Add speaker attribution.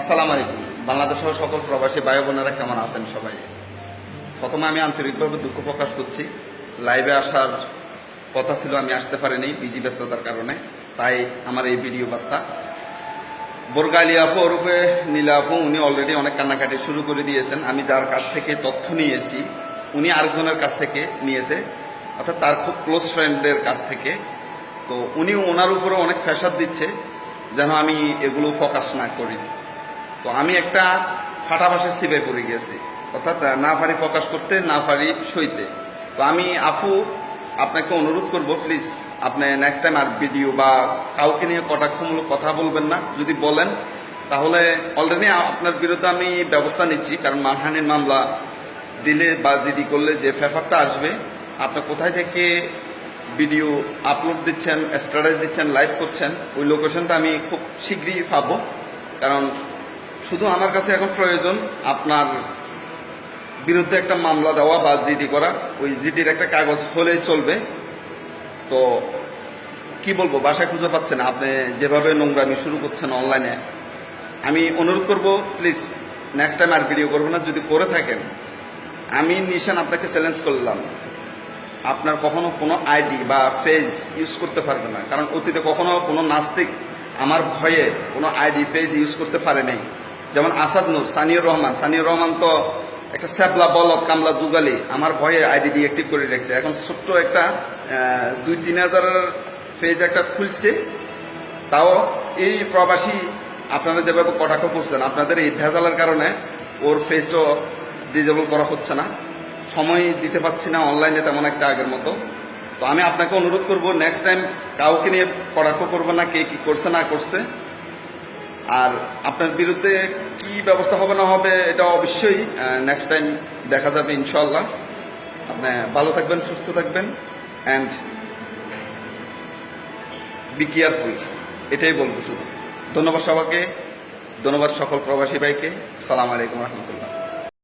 Speaker 1: আসসালামু আলাইকুম। বাংলাদেশ সকল প্রবাসী ভাই বোনেরা কেমন আছেন সবাই? প্রথমে আমি আন্তরিকভাবে দুঃখ প্রকাশ করছি। লাইভে আসার কথা ছিল, আমি আসতে পারিনি বিজি ব্যস্ততার কারণে। তাই আমার এই ভিডিও বার্তা। বোরগালি আপু, ওরূপে নীলা আপু, উনি অলরেডি অনেক কান্নাকাটি শুরু করে দিয়েছেন। আমি যার কাছ থেকে তথ্য নিয়েছি, উনি আরেকজনের কাছ থেকে নিয়েছে। অর্থাৎ তার খুব ক্লোজ ফ্রেন্ডের কাছ থেকে। তো উনি ওনার উপরে অনেক ফ্যাসাদ দিচ্ছে, যেন আমি এগুলো ফোকাস না করি। তো আমি একটা ফাটাবাসের সিবে পড়ে গেছি। অর্থাৎ না পারি প্রকাশ করতে, না পারি সইতে। তো আমি আফু আপনাকে অনুরোধ করব প্লিজ আপনি নেক্সট টাইম আর ভিডিও বা কাউকে নিয়ে কটাক্ষমূলক কথা বলবেন না, যদি বলেন, তাহলে অলরেডি আপনার বিরুদ্ধে আমি ব্যবস্থা নিচ্ছি, কারণ মানহানির মামলা দিলে বা জিডি করলে যে ফেফারটা আসবে, আপনি কোথায় থেকে ভিডিও আপলোড দিচ্ছেন স্ট্যাটাস দিচ্ছেন লাইভ করছেন, ওই লোকেশনটা আমি খুব শীঘ্রই পাবো। কারণ শুধু আমার কাছে এখন প্রয়োজন আপনার বিরুদ্ধে একটা মামলা দেওয়া বা জিডি করা। ওই জিডির একটা কাগজ হলেই চলবে। তো কি বলব, বাসায় খুঁজে পাচ্ছেন আপনি যেভাবে নোংরামি শুরু করছেন অনলাইনে, আমি অনুরোধ করব, প্লিজ নেক্সট টাইম আর ভিডিও করব না। যদি করে থাকেন, আমি নিশান আপনাকে চ্যালেঞ্জ করলাম। আপনার কখনো কোনো আইডি বা পেজ ইউজ করতে পারবে না। কারণ অতীতে কখনো কোনো নাস্তিক আমার ভয়ে কোনো আইডি পেজ ইউজ করতে পারে নাই। যেমন আসাদ নূর, সানিউর রহমান। সানিউর রহমান তো একটা স্যাবলা বলদ, কামলা যুগালি। আমার ভয়ে আইডি ডিঅ্যাক্টিভ করে রেখেছে। এখন ছোট্ট একটা দুই তিন হাজারের ফেজ একটা খুলছে। তাও এই প্রবাসী আপনারা যেভাবে কটাক্ষ করছেন, আপনাদের এই ভেজালের কারণে ওর ফেসটা ডিজেবল করা হচ্ছে না। সময় দিতে পারছি না অনলাইনে তেমন একটা আগের মতো। তো আমি আপনাকে অনুরোধ করব নেক্সট টাইম কাউকে নিয়ে কটাক্ষ করব না, কে কী করছে, না করছে। আর আপনার বিরুদ্ধে কি ব্যবস্থা হবে, না হবে এটা অবশ্যই নেক্সট টাইম দেখা যাবে ইনশাল্লাহ আপনি ভালো থাকবেন, সুস্থ থাকবেন অ্যান্ড বি কেয়ারফুল এটাই বলব শুধু। ধন্যবাদ সবাইকে, ধন্যবাদ সকল প্রবাসী ভাইকে। সালাম আলাইকুম রহমতুল্লাহ।